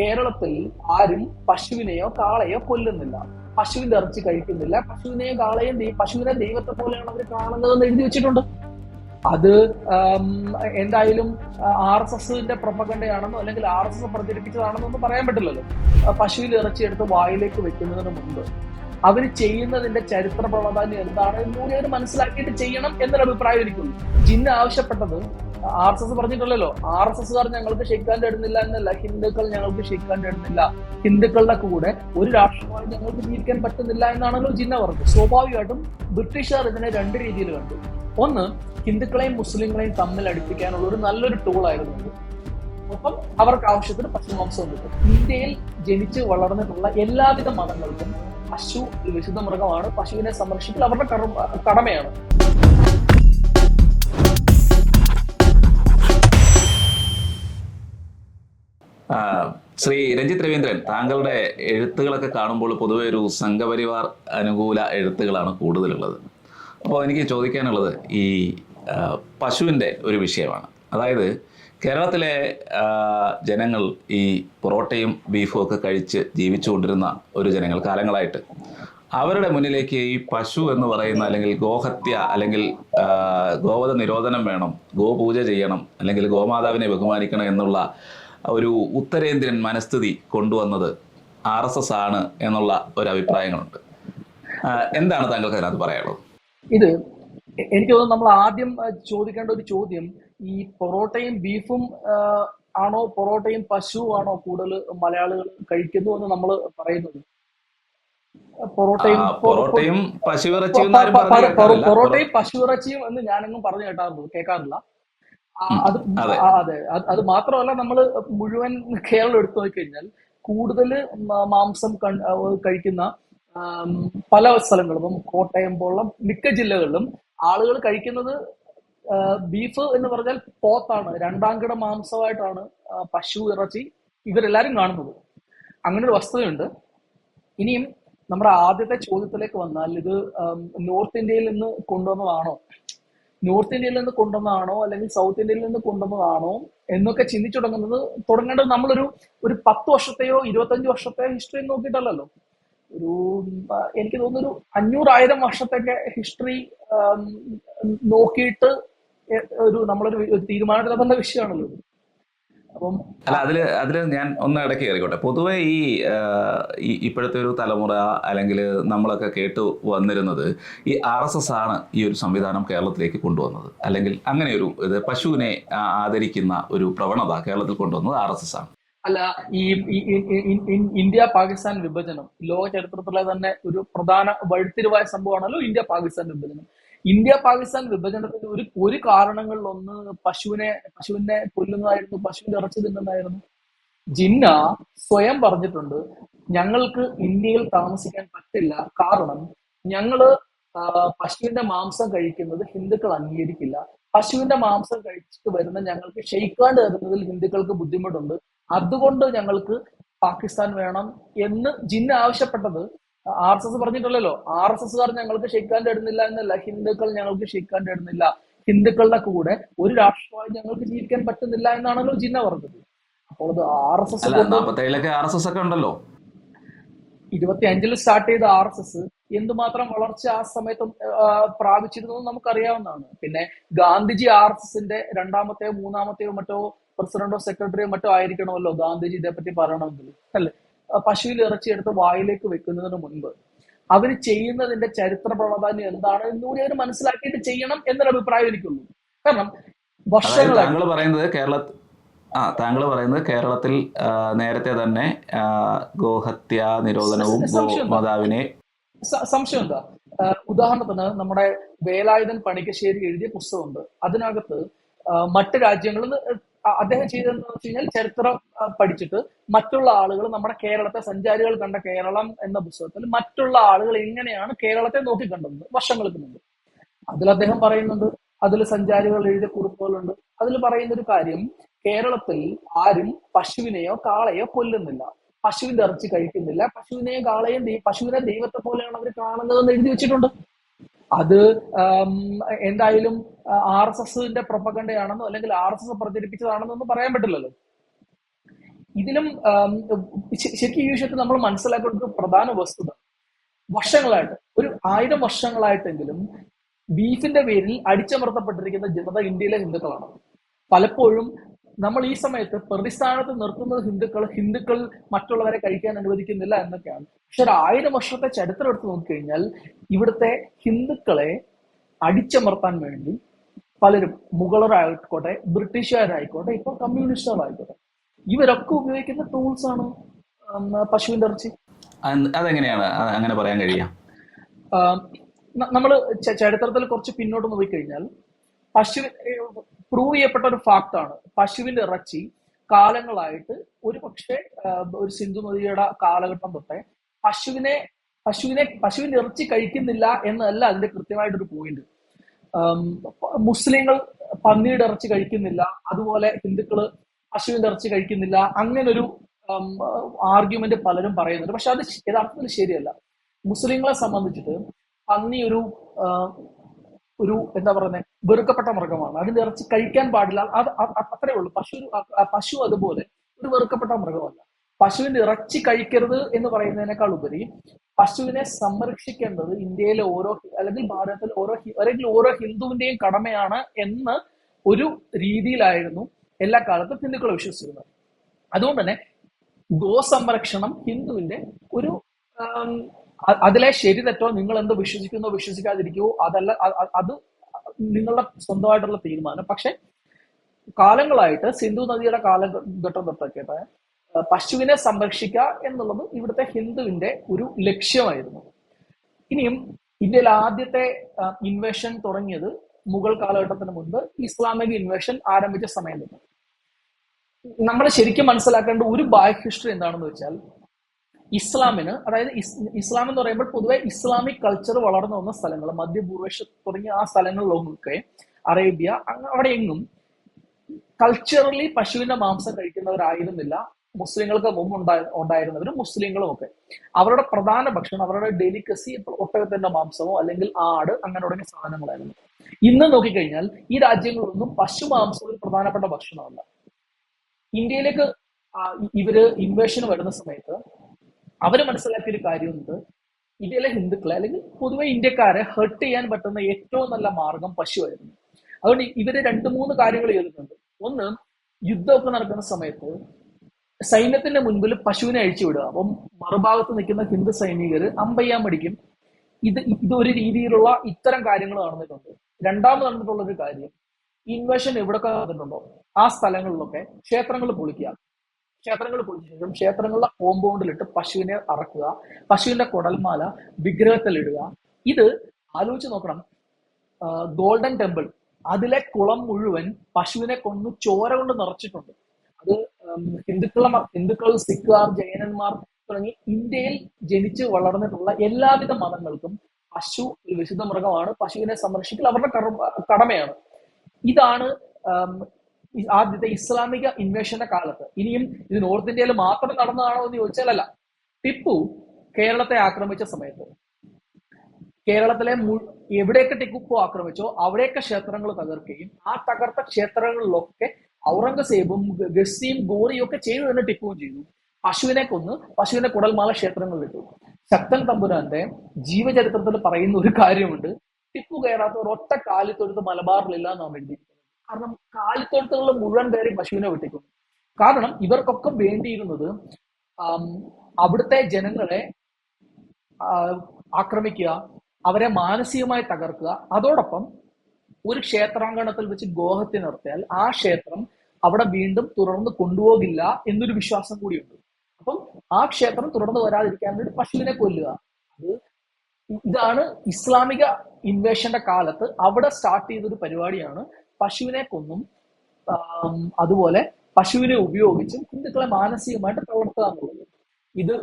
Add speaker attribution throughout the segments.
Speaker 1: കേരളത്തിൽ ആരും പശുവിനെയോ കാളയോ കൊല്ലുന്നില്ല. പശുവിന്റെ ഇറച്ചി കഴിക്കുന്നില്ല. പശുവിനെയും കാളയും പശുവിനെ ദൈവത്തെ പോലെയാണ് അവർ കാണുന്നതെന്ന് എഴുതി വെച്ചിട്ടുണ്ട്. അത് എന്തായാലും ആർ എസ് എസിന്റെ പ്രൊപ്പഗണ്ടയാണെന്നോ അല്ലെങ്കിൽ ആർ എസ് എസ് പ്രചരിപ്പിച്ചതാണെന്നോ ഒന്നും പറയാൻ പറ്റില്ലല്ലോ. പശുവിൽ ഇറച്ചി എടുത്ത് വായിലേക്ക് വെക്കുന്നതിന് മുമ്പ് അവർ ചെയ്യുന്നതിന്റെ ചരിത്ര പ്രാധാന്യം എന്താണ് എന്നുകൂടി അവർ മനസ്സിലാക്കിയിട്ട് ചെയ്യണം എന്നൊരു അഭിപ്രായം ഇരിക്കുന്നു ജിന്ന ആവശ്യപ്പെട്ടത് ആർ എസ് എസ് പറഞ്ഞിട്ടില്ലല്ലോ ആർ എസ് എസ്കാർ ഞങ്ങൾക്ക് ക്ഷയിക്കാൻ തരുന്നില്ല എന്നല്ല ഹിന്ദുക്കൾ ഞങ്ങൾക്ക് ക്ഷയിക്കാൻ തരുന്നില്ല ഹിന്ദുക്കളുടെ കൂടെ ഒരു രാഷ്ട്രമായി ഞങ്ങൾക്ക് ജീവിക്കാൻ പറ്റുന്നില്ല എന്നാണല്ലോ ജിന്ന പറഞ്ഞത്. സ്വാഭാവികമായിട്ടും ബ്രിട്ടീഷുകാർ ഇതിനെ രണ്ട് രീതിയിൽ കണ്ടു. ഒന്ന് ഹിന്ദുക്കളെയും മുസ്ലിങ്ങളെയും തമ്മിൽ അടുപ്പിക്കാനുള്ള ഒരു നല്ലൊരു ടൂളായിരുന്നു ഒപ്പം അവർക്ക് ആവശ്യത്തിന് പശുമാംസം കിട്ടും ഇന്ത്യയിൽ ജനിച്ച് വളർന്നിട്ടുള്ള എല്ലാവിധ മതങ്ങൾക്കും പശു വിശുദ്ധ മൃഗമാണ്. പശുവിനെ സംരക്ഷിക്കൽ അവരുടെ കടമയാണ്.
Speaker 2: ശ്രീ രഞ്ജിത് രവീന്ദ്രൻ താങ്കളുടെ എഴുത്തുകളൊക്കെ കാണുമ്പോൾ പൊതുവെ ഒരു സംഘപരിവാർ അനുകൂല എഴുത്തുകളാണ് കൂടുതലുള്ളത്. അപ്പോൾ എനിക്ക് ചോദിക്കാനുള്ളത് ഈ പശുവിന്റെ ഒരു വിഷയമാണ്. അതായത് കേരളത്തിലെ ജനങ്ങൾ ഈ പൊറോട്ടയും ബീഫും ഒക്കെ കഴിച്ച് ജീവിച്ചുകൊണ്ടിരുന്ന ഒരു ജനങ്ങൾ കാലങ്ങളായിട്ട് അവരുടെ മുന്നിലേക്ക് ഈ പശു എന്ന് പറയുന്ന അല്ലെങ്കിൽ ഗോഹത്യ അല്ലെങ്കിൽ ഗോവധ നിരോധനം വേണം ഗോപൂജ ചെയ്യണം അല്ലെങ്കിൽ ഗോമാതാവിനെ ബഹുമാനിക്കണം എന്നുള്ള ഒരു ഉത്തരേന്ത്യൻ മനസ്ഥിതി കൊണ്ടുവന്നത് ആർ എസ് എസ് ആണ് എന്നുള്ള ഒരു അഭിപ്രായങ്ങളുണ്ട്. എന്താണ് താങ്കൾക്ക് അതിനകത്ത് പറയാനുള്ളത്?
Speaker 1: ഇത് എനിക്ക് തോന്നുന്നു നമ്മൾ ആദ്യം ചോദിക്കേണ്ട ഒരു ചോദ്യം ഈ പൊറോട്ടയും ബീഫും ആണോ പൊറോട്ടയും പശു ആണോ കൂടുതൽ മലയാളികൾ കഴിക്കുന്നു എന്ന് നമ്മൾ പറയുന്നത് പൊറോട്ടയും
Speaker 2: പൊറോട്ടയും.
Speaker 1: പൊറോട്ടയും പശുവിറച്ചിയും എന്ന് ഞാനെങ്ങും പറഞ്ഞു കേട്ടാറുള്ളൂ കേൾക്കാറില്ല അത്
Speaker 2: അതെ.
Speaker 1: അതെ മാത്രമല്ല നമ്മൾ മുഴുവൻ കേരളം എടുത്തു നോക്കിക്കഴിഞ്ഞാൽ കൂടുതൽ മാംസം കഴിക്കുന്ന പല സ്ഥലങ്ങളും കോട്ടയം പോലുള്ള മിക്ക ജില്ലകളിലും ആളുകൾ കഴിക്കുന്നത് ബീഫ് എന്ന് പറഞ്ഞാൽ പോത്താണ്. രണ്ടാം കിട മാംസമായിട്ടാണ് പശു ഇറച്ചി ഇവരെല്ലാരും കാണുന്നത്. അങ്ങനെ ഒരു വസ്തുതയുണ്ട്. ഇനിയും നമ്മുടെ ആദ്യത്തെ ചോദ്യത്തിലേക്ക് വന്നാൽ ഇത് നോർത്ത് ഇന്ത്യയിൽ നിന്ന് കൊണ്ടുവന്നതാണോ? നോർത്ത് ഇന്ത്യയിൽ നിന്ന് കൊണ്ടുവന്നതാണോ? അല്ലെങ്കിൽ സൗത്ത് ഇന്ത്യയിൽ നിന്ന് കൊണ്ടുവന്നതാണോ? എന്നൊക്കെ ചിന്തിച്ചു തുടങ്ങുന്നത് തുടങ്ങേണ്ടത് നമ്മളൊരു ഒരു പത്ത് വർഷത്തെയോ ഇരുപത്തഞ്ച് വർഷത്തെയോ ഹിസ്റ്ററി നോക്കിയിട്ടല്ലല്ലോ. ഒരു എനിക്ക് തോന്നുന്നു ഒരു അഞ്ഞൂറായിരം വർഷത്തൊക്കെ ഹിസ്റ്ററി നോക്കിയിട്ട് ഒരു നമ്മളൊരു തീരുമാനത്തിലെത്തേണ്ട വിഷയമാണല്ലോ. അപ്പം
Speaker 2: അല്ല അതിൽ അതിൽ ഞാൻ ഒന്ന് ഇടയ്ക്ക് കയറിക്കോട്ടെ. പൊതുവെ ഈ ഇപ്പോഴത്തെ ഒരു തലമുറ അല്ലെങ്കിൽ നമ്മളൊക്കെ കേട്ട് വന്നിരുന്നത് ഈ ആർ എസ് എസ് ആണ് ഈ ഒരു സംവിധാനം കേരളത്തിലേക്ക് കൊണ്ടുവന്നത്. അല്ലെങ്കിൽ അങ്ങനെ ഒരു ഇത് പശുവിനെ ആദരിക്കുന്ന ഒരു പ്രവണത കേരളത്തിൽ കൊണ്ടുവന്നത് ആർ എസ് എസ് ആണ്.
Speaker 1: അല്ല ഈ- ഇന്ത്യ പാകിസ്ഥാൻ വിഭജനം ലോക ചരിത്രത്തിലെ തന്നെ ഒരു പ്രധാന വഴിത്തിരിവായ സംഭവമാണല്ലോ ഇന്ത്യ പാകിസ്ഥാൻ വിഭജനം. ഇന്ത്യ പാകിസ്ഥാൻ വിഭജനത്തിന്റെ ഒരു ഒരു കാരണങ്ങളിൽ ഒന്ന് പശുവിനെ പശുവിനെ കൊല്ലുന്നതായിരുന്നു പശുവിന്റെ ഇറച്ചി തിന്നുന്നതായിരുന്നു. ജിന്ന സ്വയം പറഞ്ഞിട്ടുണ്ട് ഞങ്ങൾക്ക് ഇന്ത്യയിൽ താമസിക്കാൻ പറ്റില്ല. കാരണം ഞങ്ങൾ പശുവിന്റെ മാംസം കഴിക്കുന്നത് ഹിന്ദുക്കൾ അംഗീകരിക്കില്ല. പശുവിന്റെ മാംസം കഴിച്ചിട്ട് വരുന്ന ഞങ്ങൾക്ക് ഷെയ്ക്കാണ്ട് തരുന്നതിൽ ഹിന്ദുക്കൾക്ക് ബുദ്ധിമുട്ടുണ്ട്. അതുകൊണ്ട് ഞങ്ങൾക്ക് പാകിസ്ഥാൻ വേണം എന്ന് ജിന്ന ആവശ്യപ്പെട്ടത് ആർ എസ് എസ് പറഞ്ഞിട്ടില്ലല്ലോ ആർ എസ് എസ്കാർ ഞങ്ങൾക്ക് ഷെയ്ക്കാൻ തരുന്നില്ല എന്നല്ല. ഹിന്ദുക്കൾ ഞങ്ങൾക്ക് ഷെയ്ക്കാൻ തരുന്നില്ല ഹിന്ദുക്കളുടെ കൂടെ ഒരു രാഷ്ട്രമായി ഞങ്ങൾക്ക് ജീവിക്കാൻ പറ്റുന്നില്ല എന്നാണല്ലോ ജിന്ന പറഞ്ഞത്. അപ്പോൾ അത് R S S
Speaker 2: R S S ഒക്കെ ഉണ്ടല്ലോ.
Speaker 1: ഇരുപത്തി അഞ്ചിൽ സ്റ്റാർട്ട് ചെയ്ത ആർ എസ് എസ് എന്തുമാത്രം വളർച്ച ആ സമയത്ത് പ്രാപിച്ചിരുന്നു നമുക്കറിയാവുന്നതാണ്. പിന്നെ ഗാന്ധിജി ആർ എസ് എസിന്റെ രണ്ടാമത്തെയോ മൂന്നാമത്തെയോ മറ്റോ പ്രസിഡന്റോ സെക്രട്ടറിയോ മറ്റോ ആയിരിക്കണമല്ലോ ഗാന്ധിജി ഇതേപ്പറ്റി പറയണമെങ്കിൽ. അല്ലെ? പശുവിൽ ഇറച്ചിയെടുത്ത് വായിലേക്ക് വെക്കുന്നതിന് മുൻപ് അവർ ചെയ്യുന്നതിന്റെ ചരിത്ര പ്രാധാന്യം എന്താണ് എന്നുകൂടി അവർ മനസ്സിലാക്കിയിട്ട് ചെയ്യണം എന്നൊരു അഭിപ്രായം എനിക്കുള്ളൂ. കാരണം
Speaker 2: താങ്കൾ പറയുന്നത് കേരള ആ താങ്കൾ പറയുന്നത് കേരളത്തിൽ നേരത്തെ തന്നെ ഗോഹത്യ നിരോധനവും
Speaker 1: സംശയം
Speaker 2: ഗോമാതാവിനെ
Speaker 1: സംശയം എന്താ? ഉദാഹരണത്തിന് നമ്മുടെ വേലായുധൻ പണിക്കശ്ശേരി എഴുതിയ പുസ്തകമുണ്ട്. അതിനകത്ത് മറ്റ് രാജ്യങ്ങളിൽ അദ്ദേഹം ചെയ്തതെന്ന് വെച്ച് കഴിഞ്ഞാൽ ചരിത്രം പഠിച്ചിട്ട് മറ്റുള്ള ആളുകൾ നമ്മുടെ കേരളത്തെ സഞ്ചാരികൾ കണ്ട കേരളം എന്ന പുസ്തകത്തിൽ മറ്റുള്ള ആളുകൾ എങ്ങനെയാണ് കേരളത്തെ നോക്കിക്കണ്ടത് വർഷങ്ങൾക്ക് മുമ്പ്. അതിൽ അദ്ദേഹം പറയുന്നുണ്ട് അതിൽ സഞ്ചാരികൾ എഴുതിയ കുറിപ്പുകളുണ്ട്. അതിൽ പറയുന്ന ഒരു കാര്യം കേരളത്തിൽ ആരും പശുവിനെയോ കാളയോ കൊല്ലുന്നില്ല. പശുവിന്റെ ഇറച്ചി കഴിക്കുന്നില്ല. പശുവിനെയും കാളയും പശുവിനെ ദൈവത്തെ പോലെയാണ് അവർ കാണുന്നതെന്ന് എഴുതി വെച്ചിട്ടുണ്ട്. അത് എന്തായാലും ആർ എസ് എസിന്റെ പ്രൊപ്പകണ്ടയാണെന്നോ അല്ലെങ്കിൽ ആർ എസ് എസ് പ്രചരിപ്പിച്ചതാണെന്നോ ഒന്നും പറയാൻ പറ്റില്ലല്ലോ. ഇതിലും ശരിക്കും ഈ വിഷയത്തിൽ നമ്മൾ മനസ്സിലാക്കേണ്ട ഒരു പ്രധാന വസ്തുത. വർഷങ്ങളായിട്ട് ഒരു ആയിരം വർഷങ്ങളായിട്ടെങ്കിലും ബീഫിന്റെ പേരിൽ അടിച്ചമർത്തപ്പെട്ടിരിക്കുന്ന ജനത ഇന്ത്യയിലെ ഹിന്ദുക്കളാണ്. പലപ്പോഴും നമ്മൾ ഈ സമയത്ത് പ്രതിസ്ഥാനത്ത് നിർത്തുന്നത് ഹിന്ദുക്കൾ ഹിന്ദുക്കൾ മറ്റുള്ളവരെ കഴിക്കാൻ അനുവദിക്കുന്നില്ല എന്നൊക്കെയാണ്. പക്ഷെ ഒരു ആയിരം വർഷത്തെ ചരിത്രം എടുത്ത് നോക്കിക്കഴിഞ്ഞാൽ ഇവിടുത്തെ ഹിന്ദുക്കളെ അടിച്ചമർത്താൻ വേണ്ടി പലരും മുഗളരായിക്കോട്ടെ ബ്രിട്ടീഷുകാരായിക്കോട്ടെ ഇപ്പൊ കമ്മ്യൂണിസ്റ്റുകളായിക്കോട്ടെ ഇവരൊക്കെ ഉപയോഗിക്കുന്ന ടൂൾസ് ആണ് പശുവിന്റെ ഇറച്ചി.
Speaker 2: അതെങ്ങനെയാണ്? അങ്ങനെ പറയാൻ കഴിയുക
Speaker 1: നമ്മൾ ചരിത്രത്തിൽ കുറച്ച് പിന്നോട്ട് പോയി കഴിഞ്ഞാൽ പശു പ്രൂവ് ചെയ്യപ്പെട്ട ഒരു ഫാക്ട് ആണ്. പശുവിന്റെ ഇറച്ചി കാലങ്ങളായിട്ട് ഒരു പക്ഷേ ഒരു സിന്ധു നദിയുടെ കാലഘട്ടം തൊട്ടേ പശുവിനെ പശുവിനെ പശുവിന്റെ ഇറച്ചി കഴിക്കുന്നില്ല എന്നല്ല അതിന്റെ കൃത്യമായിട്ടൊരു പോയിന്റ് മുസ്ലിങ്ങൾ പന്നിയുടെ ഇറച്ചി കഴിക്കുന്നില്ല അതുപോലെ ഹിന്ദുക്കൾ പശുവിന്റെ ഇറച്ചി കഴിക്കുന്നില്ല അങ്ങനൊരു ആർഗ്യുമെന്റ് പലരും പറയുന്നുണ്ട്. പക്ഷെ അത് യഥാർത്ഥത്തിൽ ശരിയല്ല. മുസ്ലിങ്ങളെ സംബന്ധിച്ചിട്ട് പന്നി ഒരു ഒരു എന്താ പറയുന്നത് വെറുക്കപ്പെട്ട മൃഗമാണ്. അതിന്റെ ഇറച്ചി കഴിക്കാൻ പാടില്ല. അത് അത്രേ ഉള്ളൂ. പശു പശു അതുപോലെ ഒരു വെറുക്കപ്പെട്ട മൃഗമല്ല. പശുവിന്റെ ഇറച്ചി കഴിക്കരുത് എന്ന് പറയുന്നതിനേക്കാൾ ഉപരി പശുവിനെ സംരക്ഷിക്കേണ്ടത് ഇന്ത്യയിലെ ഓരോ അല്ലെങ്കിൽ ഭാരതത്തിലെ ഓരോ അല്ലെങ്കിൽ ഓരോ ഹിന്ദുവിന്റെയും കടമയാണ് എന്ന് ഒരു രീതിയിലായിരുന്നു എല്ലാ കാലത്തും ഹിന്ദുക്കൾ വിശ്വസിച്ചിരുന്നത്. അതുകൊണ്ട് തന്നെ ഗോസംരക്ഷണം ഹിന്ദുവിന്റെ ഒരു അതിലെ ശരി തെറ്റോ നിങ്ങൾ എന്ത് വിശ്വസിക്കുന്നോ വിശ്വസിക്കാതിരിക്കുവോ അതല്ല അത് നിങ്ങളുടെ സ്വന്തമായിട്ടുള്ള തീരുമാനം. പക്ഷെ കാലങ്ങളായിട്ട് സിന്ധു നദിയുടെ കാലഘട്ടം തൊട്ടൊക്കെ പശുവിനെ സംരക്ഷിക്കുക എന്നുള്ളത് ഇവിടുത്തെ ഹിന്ദുവിന്റെ ഒരു ലക്ഷ്യമായിരുന്നു. ഇനിയും ഇന്ത്യയിൽ ആദ്യത്തെ ഇൻവേഷൻ തുടങ്ങിയത് മുഗൾ കാലഘട്ടത്തിന് മുൻപ് ഇസ്ലാമിക ഇൻവേഷൻ ആരംഭിച്ച സമയം തന്നെ നമ്മൾ ശരിക്കും മനസ്സിലാക്കേണ്ട ഒരു ബാക്ക് ഹിസ്റ്ററി എന്താണെന്ന് വെച്ചാൽ ഇസ്ലാമിന് അതായത് ഇസ്- ഇസ്ലാം എന്ന് പറയുമ്പോൾ പൊതുവെ ഇസ്ലാമിക് കൾച്ചർ വളർന്നു വന്ന സ്ഥലങ്ങൾ മധ്യപൂർവേഷ തുടങ്ങിയ ആ സ്ഥലങ്ങളിലൊക്കെ അറേബ്യ അങ്ങ് അവിടെ എങ്ങും കൾച്ചറലി പശുവിന്റെ മാംസം കഴിക്കുന്നവരായിരുന്നില്ല. മുസ്ലിങ്ങൾക്ക് മുമ്പ് ഉണ്ടായി ഉണ്ടായിരുന്നവരും മുസ്ലിങ്ങളും ഒക്കെ. അവരുടെ പ്രധാന ഭക്ഷണം അവരുടെ ഡെലിക്കസി ഒട്ടകത്തിന്റെ മാംസമോ അല്ലെങ്കിൽ ആട് അങ്ങനെ തുടങ്ങിയ സാധനങ്ങളായിരുന്നു. ഇന്ന് നോക്കിക്കഴിഞ്ഞാൽ ഈ രാജ്യങ്ങളിലൊന്നും പശു മാംസം ഒരു പ്രധാനപ്പെട്ട ഭക്ഷണമല്ല. ഇന്ത്യയിലേക്ക് ഇവർ ഇൻവേഷന് വരുന്ന സമയത്ത് അവർ മനസ്സിലാക്കിയ ഒരു കാര്യമുണ്ട്. ഇന്ത്യയിലെ ഹിന്ദുക്കളെ അല്ലെങ്കിൽ പൊതുവെ ഇന്ത്യക്കാരെ ഹെർട്ട് ചെയ്യാൻ പറ്റുന്ന ഏറ്റവും നല്ല മാർഗം പശുവായിരുന്നു അതുകൊണ്ട് ഇവർ രണ്ട് മൂന്ന് കാര്യങ്ങൾ ചെയ്തിട്ടുണ്ട്. ഒന്ന് യുദ്ധമൊക്കെ നടക്കുന്ന സമയത്ത് സൈന്യത്തിന്റെ മുൻപിൽ പശുവിനെ അഴിച്ചു വിടുക. അപ്പം മറുഭാഗത്ത് നിൽക്കുന്ന ഹിന്ദു സൈനികർ അമ്പയ്യാൻ പഠിക്കും. ഇത് ഇത് ഒരു രീതിയിലുള്ള ഇത്തരം കാര്യങ്ങൾ നടന്നിട്ടുണ്ട്. രണ്ടാമത് നടന്നിട്ടുള്ള ഒരു കാര്യം ഇൻവേഷൻ എവിടെയൊക്കെ നടന്നിട്ടുണ്ടോ? ആ സ്ഥലങ്ങളിലൊക്കെ ക്ഷേത്രങ്ങൾ പൊളിക്കുക. ക്ഷേത്രങ്ങൾ പോയി ശേഷം ക്ഷേത്രങ്ങളുടെ കോമ്പൗണ്ടിലിട്ട് പശുവിനെ അറക്കുക പശുവിന്റെ കുടൽമാല വിഗ്രഹത്തിലിടുക. ഇത് ആലോചിച്ച് നോക്കണം. ഗോൾഡൻ ടെമ്പിൾ അതിലെ കുളം മുഴുവൻ പശുവിനെ കൊന്നു ചോര കൊണ്ട് നിറച്ചിട്ടുണ്ട്. അത് ഹിന്ദുക്കളെ ഹിന്ദുക്കൾ സിഖുകാർ ജൈനന്മാർ തുടങ്ങി ഇന്ത്യയിൽ ജനിച്ച് വളർന്നിട്ടുള്ള എല്ലാവിധ മതങ്ങൾക്കും പശു വിശുദ്ധ മൃഗമാണ്. പശുവിനെ സംരക്ഷിക്കൽ അവരുടെ കടമയാണ്. ഇതാണ് ആദ്യത്തെ ഇസ്ലാമിക ഇൻവേഷന്റെ കാലത്ത്. ഇനിയും ഇത് നോർത്ത് ഇന്ത്യയിൽ മാത്രം നടന്നതാണോ എന്ന് ചോദിച്ചാലല്ല. ടിപ്പു കേരളത്തെ ആക്രമിച്ച സമയത്ത്. കേരളത്തിലെ എവിടെയൊക്കെ ടിപ്പു ആക്രമിച്ചോ അവിടെയൊക്കെ ക്ഷേത്രങ്ങൾ തകർക്കുകയും ആ തകർത്ത ക്ഷേത്രങ്ങളിലൊക്കെ ഔറംഗസേബും ഗസ്സിയും ഗോറിയും ഒക്കെ ചെയ്തു തന്നെ ടിപ്പുവും ചെയ്തു. പശുവിനെ കൊന്ന് പശുവിനെ കുടൽമാല ക്ഷേത്രങ്ങൾ വിട്ടു ശക്തൻ തമ്പുരാന്റെ ജീവചരിത്രത്തിൽ പറയുന്ന ഒരു കാര്യമുണ്ട്. ടിപ്പു കയറാത്ത ഒരൊറ്റ കാലിത്തൊഴുത്ത് മലബാറിലില്ല എന്നാണ് എഴുതിയിരിക്കുന്നത്. കാരണം കാലിത്തൊഴുത്തുകളിൽ മുഴുവൻ കയറി പശുവിനെ വെട്ടിക്കുന്നു. കാരണം ഇവർക്കൊക്കെ വേണ്ടിയിരുന്നത് അവിടുത്തെ ജനങ്ങളെ ആക്രമിക്കുക അവരെ മാനസികമായി തകർക്കുക. അതോടൊപ്പം ഒരു ക്ഷേത്രാങ്കണത്തിൽ വെച്ച് ഗോഹത്യ നടത്തിയാൽ ആ ക്ഷേത്രം അവിടെ വീണ്ടും തുടർന്ന് കൊണ്ടുപോകില്ല എന്നൊരു വിശ്വാസം കൂടിയുണ്ട്. അപ്പം ആ ക്ഷേത്രം തുടർന്ന് വരാതിരിക്കാൻ വേണ്ടി പശുവിനെ കൊല്ലുക. അത് ഇതാണ് ഇസ്ലാമിക ഇൻവേഷന്റെ കാലത്ത് അവിടെ സ്റ്റാർട്ട് ചെയ്തൊരു പരിപാടിയാണ് പശുവിനെ കൊന്നും അതുപോലെ പശുവിനെ ഉപയോഗിച്ചും ഹിന്ദുക്കളെ മാനസികമായിട്ട് പ്രവർത്തുക എന്നുള്ളത് ഇത്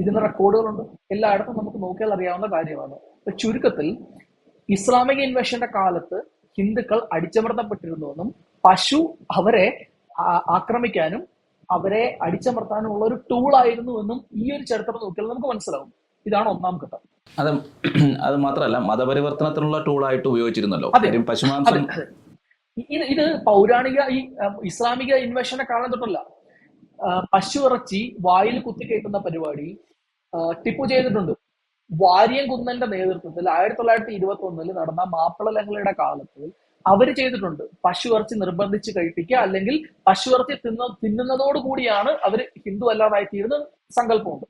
Speaker 1: ഇതിന് റെക്കോർഡുകളുണ്ട്. എല്ലായിടത്തും നമുക്ക് നോക്കിയാൽ അറിയാവുന്ന കാര്യമാണ്. ചുരുക്കത്തിൽ ഇസ്ലാമിക ഇൻവേഷന്റെ കാലത്ത് ഹിന്ദുക്കൾ അടിച്ചമർത്തപ്പെട്ടിരുന്നുവെന്നും പശു അവരെ ആക്രമിക്കാനും അവരെ അടിച്ചമർത്താനും ഉള്ള ഒരു ടൂൾ ആയിരുന്നു എന്നും ഈ ഒരു ചരിത്രം നോക്കിയാൽ നമുക്ക് മനസ്സിലാവും. ഇതാണ് ഒന്നാം ഘട്ടം.
Speaker 2: അത് അത് മാത്രമല്ല മതപരിവർത്തനത്തിനുള്ള ടൂൾ
Speaker 1: ആയിട്ട്
Speaker 2: ഉപയോഗിച്ചിരുന്നല്ലോ പശുമാംസം.
Speaker 1: ഇത് ഇത് പൗരാണിക ഈ ഇസ്ലാമിക ഇൻവേഷനെ കാലം തൊട്ടല്ല. പശു ഇറച്ചി വായിൽ കുത്തിക്കയറ്റുന്ന പരിപാടി ടിപ്പു ചെയ്തിട്ടുണ്ട്. വാര്യൻ കുന്നന്റെ നേതൃത്വത്തിൽ ആയിരത്തി തൊള്ളായിരത്തി ഇരുപത്തി ഒന്നിൽ നടന്ന മാപ്പിള ലഹളയുടെ കാലത്ത് അവർ ചെയ്തിട്ടുണ്ട്. പശു ഇറച്ചി നിർബന്ധിച്ച് കഴിപ്പിക്കുക അല്ലെങ്കിൽ പശു ഇറച്ചി തിന്ന തിന്നുന്നതോടുകൂടിയാണ് അവർ ഹിന്ദു അല്ലാതായി തീരുന്ന സങ്കല്പമുണ്ട്.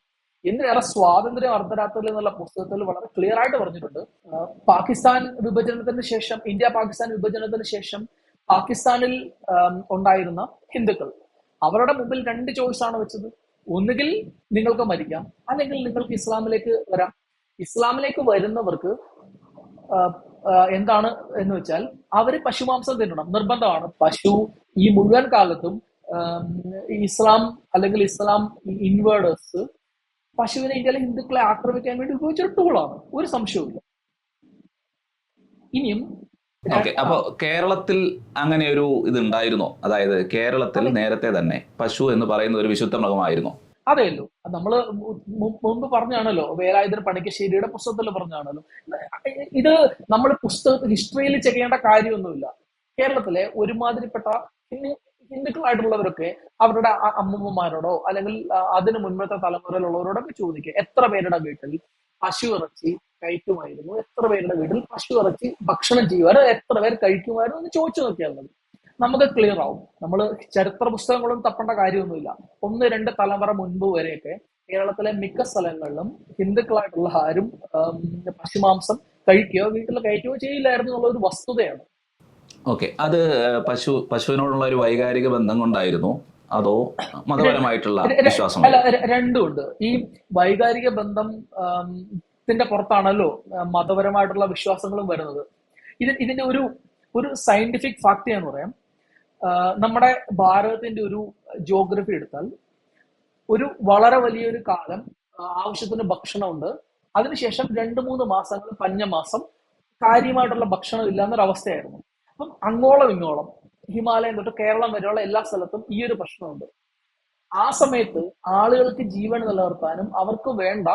Speaker 1: എന്തിനേറെ സ്വാതന്ത്ര്യം അർദ്ധരാത്രിയിൽ എന്നുള്ള പുസ്തകത്തിൽ വളരെ ക്ലിയർ ആയിട്ട് പറഞ്ഞിട്ടുണ്ട്. പാകിസ്ഥാൻ വിഭജനത്തിന് ശേഷം ഇന്ത്യ പാകിസ്ഥാൻ വിഭജനത്തിന് ശേഷം പാകിസ്ഥാനിൽ ഉണ്ടായിരുന്ന ഹിന്ദുക്കൾ. അവരുടെ മുമ്പിൽ രണ്ട് ചോയ്സ് ആണ് വെച്ചത്. ഒന്നുകിൽ നിങ്ങൾക്ക് മരിക്കാം അല്ലെങ്കിൽ നിങ്ങൾക്ക് ഇസ്ലാമിലേക്ക് വരാം. ഇസ്ലാമിലേക്ക് വരുന്നവർക്ക് എന്താണ് എന്ന് വെച്ചാൽ അവർ പശുമാംസം തിന്നണം നിർബന്ധമാണ്. പശു ഈ മുഴുവൻ കാലത്തും ഇസ്ലാം അല്ലെങ്കിൽ ഇസ്ലാം ഇൻവേർഡേഴ്സ് പശുവിനെ ഇന്ത്യയിലെ ഹിന്ദുക്കളെ ആക്രമിക്കാൻ വേണ്ടി ഉപയോഗിച്ച ഒരു ടൂളാണ് ഒരു സംശയവുമില്ല. ഇനിയും
Speaker 2: ഓക്കെ അപ്പൊ കേരളത്തിൽ അങ്ങനെ ഒരു ഇത് ഉണ്ടായിരുന്നോ അതായത് കേരളത്തിൽ നേരത്തെ തന്നെ പശു എന്ന് പറയുന്ന ഒരു വിശുദ്ധ മൃഗമായിരുന്നു.
Speaker 1: അതെയല്ലോ. നമ്മൾ മുമ്പ് പറഞ്ഞാണല്ലോ വേലായുധൻ പണിക്കശ്ശേരിയുടെ പുസ്തകത്തിൽ പറഞ്ഞാണല്ലോ. ഇത് നമ്മൾ പുസ്തക ഹിസ്റ്ററിയിൽ ചെയ്യേണ്ട കാര്യമൊന്നുമില്ല. കേരളത്തിലെ ഒരുമാതിരിപ്പെട്ട ഹിന്ദുക്കളായിട്ടുള്ളവരൊക്കെ അവരുടെ അമ്മമ്മമാരോടോ അല്ലെങ്കിൽ അതിന് മുൻപത്തെ തലമുറയിലുള്ളവരോടൊക്കെ ചോദിക്കുക എത്ര പേരുടെ വീട്ടിൽ പശു ഇറച്ചി കഴിക്കുമായിരുന്നു? എത്ര പേരുടെ വീട്ടിൽ പശു ഇറച്ചി ഭക്ഷണം ചെയ്യുമായിരുന്നു? എത്ര പേർ കഴിക്കുമായിരുന്നു എന്ന് ചോദിച്ചു നോക്കിയാൽ മതി. നമുക്ക് ക്ലിയർ ആവും. നമ്മൾ ചരിത്ര പുസ്തകങ്ങളും തപ്പേണ്ട കാര്യമൊന്നുമില്ല. ഒന്ന് രണ്ട് തലമുറ മുൻപ് വരെയൊക്കെ കേരളത്തിലെ മിക്ക സ്ഥലങ്ങളിലും ഹിന്ദുക്കളായിട്ടുള്ള ആരും പശുമാംസം കഴിക്കുകയോ വീട്ടിൽ കയറ്റുകയോ ചെയ്യില്ലായിരുന്നു എന്നുള്ള ഒരു വസ്തുതയാണ്.
Speaker 2: ഓക്കെ. അത് പശു പശുവിനോടുള്ള ഒരു വൈകാരിക ബന്ധം കൊണ്ടായിരുന്നു. അതോ മതപരമായിട്ടുള്ള വിശ്വാസം
Speaker 1: അല്ല ര- രണ്ടും ഉണ്ട് ഈ വൈകാരിക ബന്ധം ത്തിന്റെ പുറത്താണല്ലോ മതപരമായിട്ടുള്ള വിശ്വാസങ്ങളും വരുന്നത്. ഇത് ഇതിന്റെ ഒരു ഒരു സയന്റിഫിക് ഫാക്ട് എന്ന് പറയാം. നമ്മുടെ ഭാരതത്തിന്റെ ഒരു ജോഗ്രഫി എടുത്താൽ ഒരു വളരെ വലിയൊരു കാലം ആവശ്യത്തിന് ഭക്ഷണമുണ്ട്. അതിനുശേഷം രണ്ട് മൂന്ന് മാസങ്ങൾ പഞ്ഞമാസം കാര്യമായിട്ടുള്ള ഭക്ഷണം ഇല്ലാന്നൊരു അവസ്ഥയായിരുന്നു അപ്പം അങ്ങോളം ഇങ്ങോളം ഹിമാലയം തൊട്ട് കേരളം വരെയുള്ള എല്ലാ സ്ഥലത്തും ഈ ഒരു പ്രശ്നമുണ്ട്. ആ സമയത്ത് ആളുകൾക്ക് ജീവൻ നിലനിർത്താനും അവർക്ക് വേണ്ട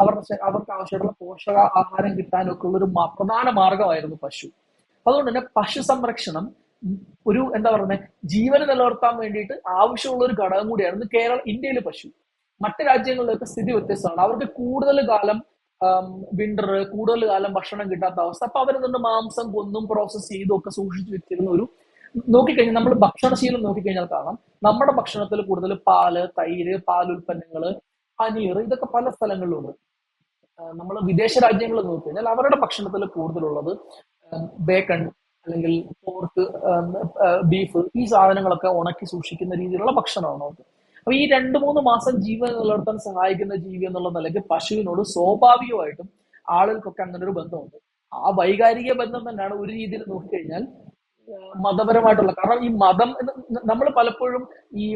Speaker 1: അവരുടെ അവർക്ക് ആവശ്യമുള്ള പോഷക ആഹാരം കിട്ടാനും ഒക്കെ ഉള്ള ഒരു പ്രധാന മാർഗമായിരുന്നു പശു. അതുകൊണ്ട് തന്നെ പശു സംരക്ഷണം ഒരു എന്താ പറയുന്നത് ജീവന് നിലനിർത്താൻ വേണ്ടിയിട്ട് ആവശ്യമുള്ള ഒരു ഘടകം കൂടിയായിരുന്നു കേരള ഇന്ത്യയിലെ പശു. മറ്റു രാജ്യങ്ങളിലൊക്കെ സ്ഥിതി വ്യത്യസ്തമാണ്. അവർക്ക് കൂടുതൽ കാലം വിന്റർ കൂടുതൽ കാലം ഭക്ഷണം കിട്ടാത്ത അവസ്ഥ. അപ്പൊ അവരെന്തുണ്ട് മാംസം കൊന്നും പ്രോസസ്സ് ചെയ്തും ഒക്കെ സൂക്ഷിച്ചു വെച്ചിരുന്ന ഒരു നോക്കിക്കഴിഞ്ഞാൽ നമ്മൾ ഭക്ഷണശീലം നോക്കിക്കഴിഞ്ഞാൽ കാണാം. നമ്മുടെ ഭക്ഷണത്തിൽ കൂടുതൽ പാൽ തൈര് പാൽ ഉൽപ്പന്നങ്ങൾ പനീർ ഇതൊക്കെ പല സ്ഥലങ്ങളിലുണ്ട്. നമ്മൾ വിദേശ രാജ്യങ്ങൾ നോക്കിക്കഴിഞ്ഞാൽ അവരുടെ ഭക്ഷണത്തിൽ കൂടുതലുള്ളത് ബേക്കൺ അല്ലെങ്കിൽ പോർക്ക് ബീഫ് ഈ സാധനങ്ങളൊക്കെ ഉണക്കി സൂക്ഷിക്കുന്ന രീതിയിലുള്ള ഭക്ഷണമാണ് അവർക്ക് അപ്പൊ ഈ രണ്ട് മൂന്ന് മാസം ജീവൻ നിലനിർത്താൻ സഹായിക്കുന്ന ജീവി എന്നുള്ള നിലയ്ക്ക് പശുവിനോട് സ്വാഭാവികമായിട്ടും ആളുകൾക്കൊക്കെ അങ്ങനെ ഒരു ബന്ധമുണ്ട്. ആ വൈകാരിക ബന്ധം തന്നെയാണ് ഒരു രീതിയിൽ നോക്കിക്കഴിഞ്ഞാൽ മതപരമായിട്ടുള്ള. കാരണം ഈ മതം നമ്മൾ പലപ്പോഴും ഈ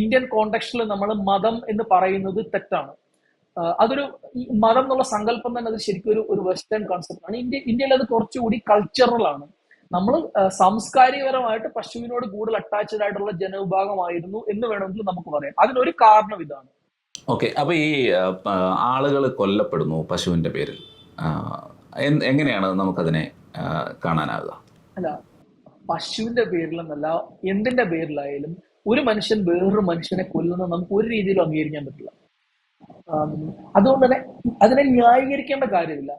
Speaker 1: ഇന്ത്യൻ കോണ്ടക്സ്റ്റിൽ നമ്മൾ മതം എന്ന് പറയുന്നത് തെറ്റാണ്. അതൊരു മതം എന്നുള്ള സങ്കല്പം തന്നെ അത് ശരിക്കും ഒരു ഒരു വെസ്റ്റേൺ കോൺസെപ്റ്റ് ആണ്. ഇന്ത്യ ഇന്ത്യയിൽ അത് കുറച്ചുകൂടി കൾച്ചറൽ ആണ്. നമ്മൾ സാംസ്കാരികപരമായിട്ട് പശുവിനോട് കൂടുതൽ അറ്റാച്ച്ഡ് ആയിട്ടുള്ള ജനവിഭാഗമായിരുന്നു എന്ന് വേണമെങ്കിൽ നമുക്ക് പറയാം. അതിനൊരു കാരണം ഇതാണ്.
Speaker 2: ഓക്കെ അപ്പൊ ഈ ആളുകൾ കൊല്ലപ്പെടുന്നു പശുവിന്റെ പേരിൽ. എങ്ങനെയാണ് നമുക്കതിനെ കാണാനാവുക?
Speaker 1: അല്ല പശുവിന്റെ പേരിലെന്നല്ല എന്തിന്റെ പേരിലായാലും ഒരു മനുഷ്യൻ വേറൊരു മനുഷ്യനെ കൊല്ലുന്നത് നമുക്ക് ഒരു രീതിയിലും അംഗീകരിക്കാൻ പറ്റില്ല. അതുകൊണ്ട് തന്നെ അതിനെ ന്യായീകരിക്കേണ്ട കാര്യമില്ല.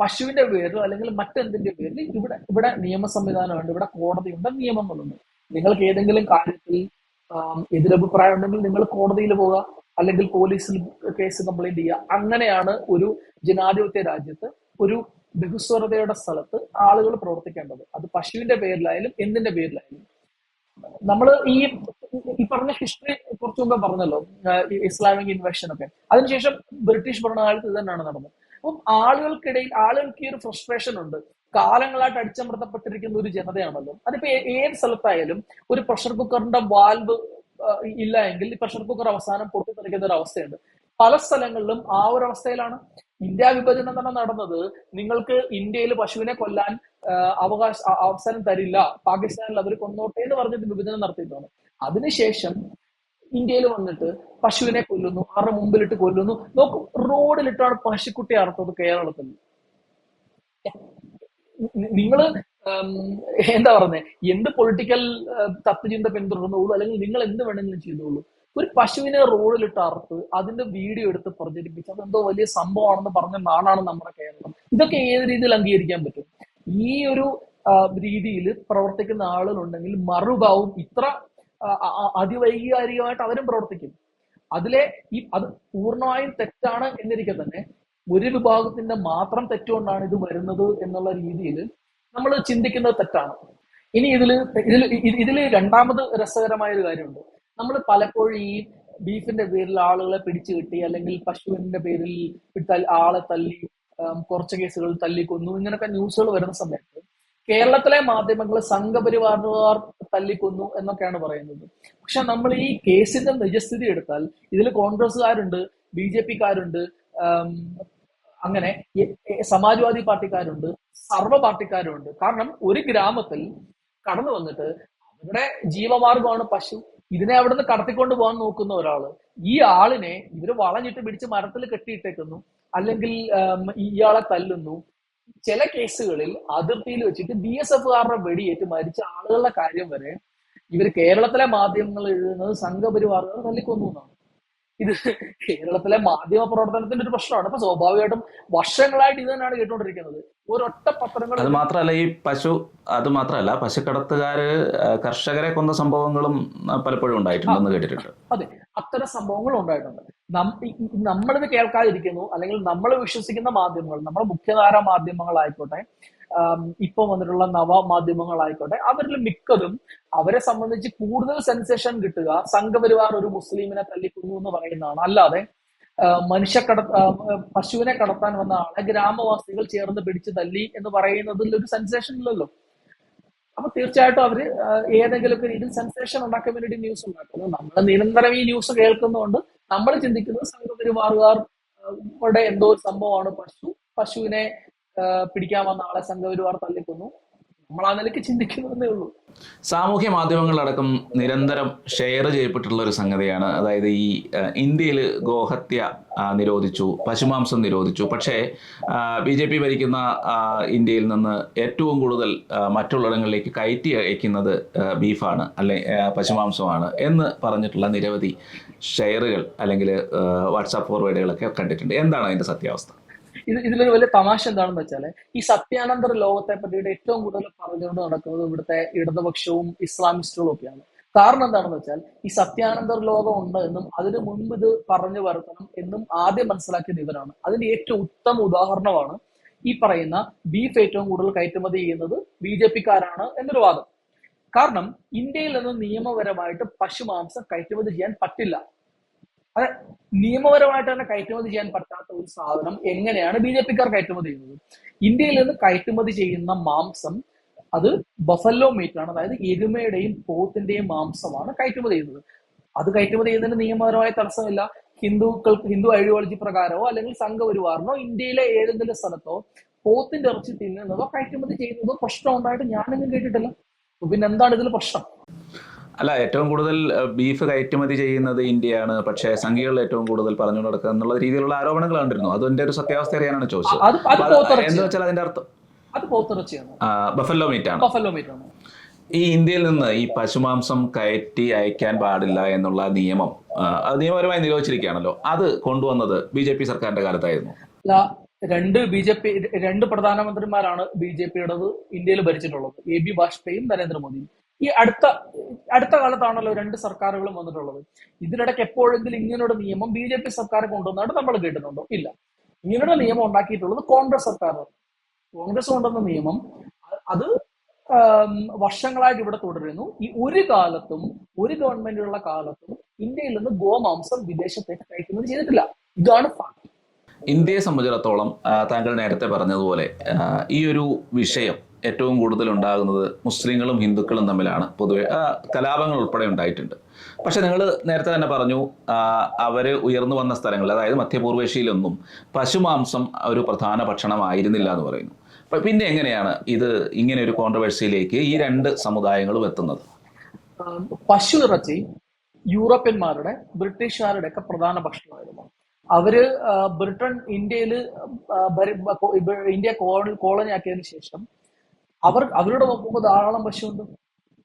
Speaker 1: പശുവിന്റെ പേരിലോ അല്ലെങ്കിൽ മറ്റെന്തിന്റെ പേരിൽ ഇവിടെ ഇവിടെ നിയമ സംവിധാനമുണ്ട് ഇവിടെ കോടതിയുണ്ട് നിയമങ്ങളുണ്ട്. നിങ്ങൾക്ക് ഏതെങ്കിലും കാര്യത്തിൽ എതിരഭിപ്രായം ഉണ്ടെങ്കിൽ നിങ്ങൾ കോടതിയിൽ പോവുക അല്ലെങ്കിൽ പോലീസിൽ കേസ് കംപ്ലൈന്റ് ചെയ്യുക. അങ്ങനെയാണ് ഒരു ജനാധിപത്യ രാജ്യത്ത് ഒരു ബഹുസ്വരതയുടെ സ്ഥലത്ത് ആളുകൾ പ്രവർത്തിക്കേണ്ടത്. അത് പശുവിന്റെ പേരിലായാലും എന്തിന്റെ പേരിലായാലും. നമ്മൾ ഈ ഈ പറഞ്ഞ ഹിസ്റ്ററി കുറച്ചു മുമ്പ് പറഞ്ഞല്ലോ ഇസ്ലാമിക് ഇൻവെഷൻ ഒക്കെ. അതിനുശേഷം ബ്രിട്ടീഷ് ഭരണകാലത്ത് ഇത് തന്നെയാണ് നടന്നത്. അപ്പം ആളുകൾക്കിടയിൽ ആളുകൾക്ക് ഈ ഒരു ഫ്രസ്ട്രേഷൻ ഉണ്ട്. കാലങ്ങളായിട്ട് അടിച്ചമർത്തപ്പെട്ടിരിക്കുന്ന ഒരു ജനതയാണല്ലോ. അതിപ്പോ ഏത് സ്ഥലത്തായാലും ഒരു പ്രഷർ കുക്കറിന്റെ വാൽവ് ഇല്ല എങ്കിൽ പ്രഷർ കുക്കർ അവസാനം പൊട്ടിത്തെറിക്കുന്ന ഒരു അവസ്ഥയുണ്ട്. പല സ്ഥലങ്ങളിലും ആ ഒരു അവസ്ഥയിലാണ്. ഇന്ത്യ വിഭജനം തന്നെ നടന്നത്. നിങ്ങൾക്ക് ഇന്ത്യയിൽ പശുവിനെ കൊല്ലാൻ അവകാശ അവസരം തരില്ല. പാകിസ്ഥാനിൽ അവർ കൊന്നോട്ടെ എന്ന് പറഞ്ഞിട്ട് വിഭജനം നടത്തിയിട്ടാണ് അതിനുശേഷം ഇന്ത്യയിൽ വന്നിട്ട് പശുവിനെ കൊല്ലുന്നു ആരുടെ മുമ്പിലിട്ട് കൊല്ലുന്നു. നോക്കും റോഡിലിട്ടാണ് പശുക്കുട്ടി അറുത്തത് കേരളത്തിൽ. നിങ്ങൾ എന്താ പറയുന്നത് എന്ത് പൊളിറ്റിക്കൽ തത്വചിന്ത പിന്തുടർന്നോളൂ അല്ലെങ്കിൽ നിങ്ങൾ എന്ത് വേണമെങ്കിലും ചെയ്തോളൂ. ഒരു പശുവിനെ റോഡിലിട്ട് അറുത്ത് അതിന്റെ വീഡിയോ എടുത്ത് പ്രചരിപ്പിച്ച് അതെന്തോ വലിയ സംഭവമാണെന്ന് പറഞ്ഞ നാടാണ് നമ്മുടെ കേരളം. ഇതൊക്കെ ഏത് രീതിയിൽ അംഗീകരിക്കാൻ പറ്റും? ഈ ഒരു രീതിയിൽ പ്രവർത്തിക്കുന്ന ആളുകളുണ്ടെങ്കിൽ മറുഭാവും ഇത്ര അതിവൈകാരികമായിട്ട് അവരും പ്രവർത്തിക്കും. അതിലെ ഈ അത് പൂർണമായും തെറ്റാണ് എന്നിരിക്കെ തന്നെ ഒരു വിഭാഗത്തിന്റെ മാത്രം തെറ്റുകൊണ്ടാണ് ഇത് വരുന്നത് എന്നുള്ള രീതിയിൽ നമ്മൾ ചിന്തിക്കുന്നത് തെറ്റാണ്. ഇനി ഇതിൽ ഇതിൽ ഇതിൽ രണ്ടാമത് രസകരമായ ഒരു കാര്യമുണ്ട്. നമ്മൾ പലപ്പോഴും ഈ ബീഫിന്റെ പേരിൽ ആളുകളെ പിടിച്ചു കിട്ടി അല്ലെങ്കിൽ പശുവിന്റെ പേരിൽ ആളെ തല്ലി കുറച്ച് കേസുകൾ തല്ലിക്കൊന്നു ഇങ്ങനൊക്കെ ന്യൂസുകൾ വരുന്ന സമയത്ത് കേരളത്തിലെ മാധ്യമങ്ങൾ സംഘപരിവാറുകാർ തല്ലിക്കൊന്നു എന്നൊക്കെയാണ് പറയുന്നത്. പക്ഷെ നമ്മൾ ഈ കേസിന്റെ നിജസ്ഥിതി എടുത്താൽ ഇതിൽ കോൺഗ്രസ്സുകാരുണ്ട് ബി ജെ പിക്കാരുണ്ട് അങ്ങനെ സമാജ്വാദി പാർട്ടിക്കാരുണ്ട് സർവ പാർട്ടിക്കാരുണ്ട്. കാരണം ഒരു ഗ്രാമത്തിൽ കടന്നു വന്നിട്ട് അവരുടെ ജീവമാർഗമാണ് പശു. ഇതിനെ അവിടുന്ന് കടത്തിക്കൊണ്ട് പോകാൻ നോക്കുന്ന ഒരാൾ ഈ ആളിനെ ഇവർ വളഞ്ഞിട്ട് പിടിച്ച് മരത്തിൽ കെട്ടിയിട്ടേക്കുന്നു. അല്ലെങ്കിൽ ഇയാളെ തല്ലുന്നു. ചില കേസുകളിൽ അതിർത്തിയിൽ വെച്ചിട്ട് ബി എസ് എഫുകാരുടെ വെടിയേറ്റ് മരിച്ച ആളുകളുടെ കാര്യം വരെ ഇവർ കേരളത്തിലെ മാധ്യമങ്ങൾ എഴുതുന്നത് സംഘപരിവാറുകൾ തല്ലിക്കൊന്നു എന്നാണ്. ഇത് കേരളത്തിലെ മാധ്യമ പ്രവർത്തനത്തിന്റെ ഒരു പ്രശ്നമാണ്. അപ്പൊ സ്വാഭാവികമായിട്ടും വർഷങ്ങളായിട്ട് ഇത് തന്നെയാണ് കേട്ടുകൊണ്ടിരിക്കുന്നത്. ഒരൊറ്റ പത്രങ്ങൾ
Speaker 2: അത് മാത്രമല്ല ഈ പശു അത് മാത്രമല്ല പശുക്കടത്തുകാര് കർഷകരെ കൊന്ന സംഭവങ്ങളും പലപ്പോഴും ഉണ്ടായിട്ടുണ്ടെന്ന് കേട്ടിട്ടുണ്ട്.
Speaker 1: അതെ. അത്തരം സംഭവങ്ങൾ ഉണ്ടായിട്ടുണ്ട്. നമ്മളിത് കേൾക്കാതിരിക്കുന്നു അല്ലെങ്കിൽ നമ്മൾ വിശ്വസിക്കുന്ന മാധ്യമങ്ങൾ നമ്മുടെ മുഖ്യധാര മാധ്യമങ്ങളായിക്കോട്ടെ ഇപ്പൊ വന്നിട്ടുള്ള നവ മാധ്യമങ്ങളായിക്കോട്ടെ അവരിൽ മിക്കതും അവരെ സംബന്ധിച്ച് കൂടുതൽ സെൻസേഷൻ കിട്ടുക സംഘപരിവാർ ഒരു മുസ്ലിമിനെ തല്ലിക്കുന്നു എന്ന് പറയുന്നതാണ്. അല്ലാതെ മനുഷ്യ മനുഷ്യക്കട പശുവിനെ കടത്താൻ വന്ന ആളെ ഗ്രാമവാസികൾ ചേർന്ന് പിടിച്ച് തല്ലി എന്ന് പറയുന്നതിൽ ഒരു സെൻസേഷൻ ഇല്ലല്ലോ. അപ്പൊ തീർച്ചയായിട്ടും അവർ ഏതെങ്കിലും ഏതെങ്കിലുമൊക്കെ രീതിയിൽ സെൻസേഷൻ ഉണ്ടാക്കാൻ വേണ്ടി ന്യൂസ് ഉണ്ടാക്കുന്നു. നമ്മൾ നിരന്തരം ഈ ന്യൂസ് കേൾക്കുന്നതുകൊണ്ട് നമ്മൾ ചിന്തിക്കുന്നത് സംഘപരിവാറുകാർ ആ, രുടെ എന്തോ ഒരു സംഭവമാണ് പശു പശുവിനെ പിടിക്കാൻ വന്ന ആളെ സംഘപരിവാർ തല്ലിക്കൊന്നു നമ്മൾ ആ നിലയ്ക്ക് ചിന്തിക്കുന്നതേ ഉള്ളൂ.
Speaker 2: സാമൂഹ്യ മാധ്യമങ്ങളടക്കം നിരന്തരം ഷെയർ ചെയ്യപ്പെട്ടുള്ള ഒരു സംഗതിയാണ്. അതായത് ഈ ഇന്ത്യയിൽ ഗോഹത്യ നിരോധിച്ചു പശുമാംസം നിരോധിച്ചു. പക്ഷേ ബി ജെ പി ഭരിക്കുന്ന ഇന്ത്യയിൽ നിന്ന് ഏറ്റവും കൂടുതൽ മറ്റുള്ളിടങ്ങളിലേക്ക് കയറ്റി അയക്കുന്നത് ബീഫാണ് അല്ലെ പശുമാംസമാണ് എന്ന് പറഞ്ഞിട്ടുള്ള നിരവധി ഷെയറുകൾ അല്ലെങ്കിൽ വാട്സാപ്പ് ഫോർവേഡുകളൊക്കെ കണ്ടിട്ടുണ്ട്. എന്താണ് അതിന്റെ സത്യാവസ്ഥ?
Speaker 1: ഇത് ഇതിലൊരു വലിയ തമാശ എന്താണെന്ന് വെച്ചാൽ ഈ സത്യാനന്തര ലോകത്തെ പറ്റിയിട്ട് ഏറ്റവും കൂടുതൽ പറഞ്ഞുകൊണ്ട് നടക്കുന്നത് ഇവിടുത്തെ ഇടതുപക്ഷവും ഇസ്ലാമിസ്റ്റുകളും ഒക്കെയാണ്. കാരണം എന്താണെന്ന് വെച്ചാൽ ഈ സത്യാനന്ദർ ലോകം ഉണ്ട് എന്നും അതിനു മുൻപ് ഇത് പറഞ്ഞു വരുത്തണം എന്നും ആദ്യം മനസ്സിലാക്കിയത് ഇവരാണ്. അതിന്റെ ഏറ്റവും ഉത്തമ ഉദാഹരണമാണ് ഈ പറയുന്ന ബീഫ് ഏറ്റവും കൂടുതൽ കയറ്റുമതി ചെയ്യുന്നത് ബി ജെ പിക്കാരാണ് എന്നൊരു വാദം. കാരണം ഇന്ത്യയിൽ നിന്ന് നിയമപരമായിട്ട് പശുമാംസം കയറ്റുമതി ചെയ്യാൻ പറ്റില്ല. അത് നിയമപരമായിട്ട് തന്നെ കയറ്റുമതി ചെയ്യാൻ പറ്റാത്ത ഒരു സാധനം എങ്ങനെയാണ് ബി ജെ പിക്കാർ കയറ്റുമതി ചെയ്യുന്നത്? ഇന്ത്യയിൽ നിന്ന് കയറ്റുമതി ചെയ്യുന്ന മാംസം അത് ബഫല്ലോ മീറ്റ് ആണ് അതായത് എരുമയുടെയും പോത്തിന്റെയും മാംസമാണ് കയറ്റുമതി ചെയ്യുന്നത്. അത് കയറ്റുമതി ചെയ്യുന്നതിന് നിയമപരമായ തടസ്സമില്ല. ഹിന്ദുക്കൾ ഹിന്ദു ഐഡിയോളജി പ്രകാരമോ അല്ലെങ്കിൽ സംഘപരിവാറിനോ ഇന്ത്യയിലെ ഏതെങ്കിലും സ്ഥലത്തോ പോത്തിന്റെ ഇറച്ചി തിന്നുന്നതോ കയറ്റുമതി ചെയ്യുന്നതോ പ്രശ്നം ഉണ്ടായിട്ട് ഞാനൊന്നും കേട്ടിട്ടില്ല. പിന്നെ എന്താണ് ഇതിൽ പ്രശ്നം?
Speaker 2: അല്ല ഏറ്റവും കൂടുതൽ ബീഫ് കയറ്റുമതി ചെയ്യുന്നത് ഇന്ത്യയാണ്. പക്ഷേ സംഖ്യകളിൽ ഏറ്റവും കൂടുതൽ പറഞ്ഞു നടക്കുക എന്നുള്ള രീതിയിലുള്ള ആരോപണങ്ങൾ കണ്ടിരുന്നു. അതിന്റെ ഒരു സത്യാവസ്ഥ അറിയാനാണ് ചോദിച്ചത്. എന്ന് വെച്ചാൽ അതിന്റെ അർത്ഥം ബഫല്ലോ മീറ്റ് ആണ്
Speaker 1: ബഫല്ലോ മീറ്റ് ആണ്
Speaker 2: ഈ ഇന്ത്യയിൽ നിന്ന് ഈ പശുമാംസം കയറ്റി അയക്കാൻ പാടില്ല എന്നുള്ള നിയമം നിയമപരമായി നിരോധിച്ചിരിക്കുകയാണല്ലോ. അത് കൊണ്ടുവന്നത് ബി ജെ പി സർക്കാരിന്റെ കാലത്തായിരുന്നു.
Speaker 1: രണ്ട് ബി ജെ പി രണ്ട് പ്രധാനമന്ത്രിമാരാണ് ബി ജെ പിയുടേത് ഇന്ത്യയിൽ ഭരിച്ചിട്ടുള്ളത്. എ ബി വാജ്പേയും നരേന്ദ്രമോദിയും. ഈ അടുത്ത അടുത്ത കാലത്താണല്ലോ രണ്ട് സർക്കാരുകളും വന്നിട്ടുള്ളത്. ഇതിനിടയ്ക്ക് എപ്പോഴെങ്കിലും ഇങ്ങനൊരു നിയമം ബി ജെ പി സർക്കാർ കൊണ്ടുവന്നായിട്ട് നമ്മൾ കേട്ടിട്ടുണ്ടോ ഇല്ല. ഇങ്ങനൊരു നിയമം ഉണ്ടാക്കിയിട്ടുള്ളത് കോൺഗ്രസ് സർക്കാരാണ് കോൺഗ്രസ് കൊണ്ടുവന്ന നിയമം അത് വർഷങ്ങളായിട്ട് ഇവിടെ തുടരുന്നു. ഈ ഒരു കാലത്തും ഒരു ഗവൺമെന്റുള്ള കാലത്തും ഇന്ത്യയിൽ നിന്ന് ഗോമാംസം വിദേശത്തേക്ക് കയറ്റുന്നത് ചെയ്തിട്ടില്ല. ഇതാണ്
Speaker 2: ഇന്ത്യയെ സംബന്ധിച്ചിടത്തോളം താങ്കൾ നേരത്തെ പറഞ്ഞതുപോലെ ഈ ഒരു വിഷയം ഏറ്റവും കൂടുതൽ ഉണ്ടാകുന്നത് മുസ്ലിങ്ങളും ഹിന്ദുക്കളും തമ്മിലാണ്. പൊതുവെ കലാപങ്ങൾ ഉൾപ്പെടെ ഉണ്ടായിട്ടുണ്ട്. പക്ഷെ നിങ്ങൾ നേരത്തെ തന്നെ പറഞ്ഞു അവർ ഉയർന്നു വന്ന സ്ഥലങ്ങളിൽ അതായത് മധ്യപൂർവേഷ്യയിലൊന്നും പശുമാംസം ഒരു പ്രധാന ഭക്ഷണമായിരുന്നില്ല എന്ന് പറയുന്നു. പിന്നെ എങ്ങനെയാണ് ഇത് ഇങ്ങനെ ഒരു കോൺട്രവേഴ്സിയിലേക്ക് ഈ രണ്ട് സമുദായങ്ങളും എത്തുന്നത്?
Speaker 1: പശു ഇറച്ചി യൂറോപ്യന്മാരുടെ ബ്രിട്ടീഷുകാരുടെ ഒക്കെ പ്രധാന ഭക്ഷണമായിരുന്നു. അവർ ബ്രിട്ടൻ ഇന്ത്യയിൽ ഇന്ത്യ കോളനി ആക്കിയതിനു ശേഷം അവർ അവരുടെ നോക്കുമ്പോൾ ധാരാളം പശുണ്ട്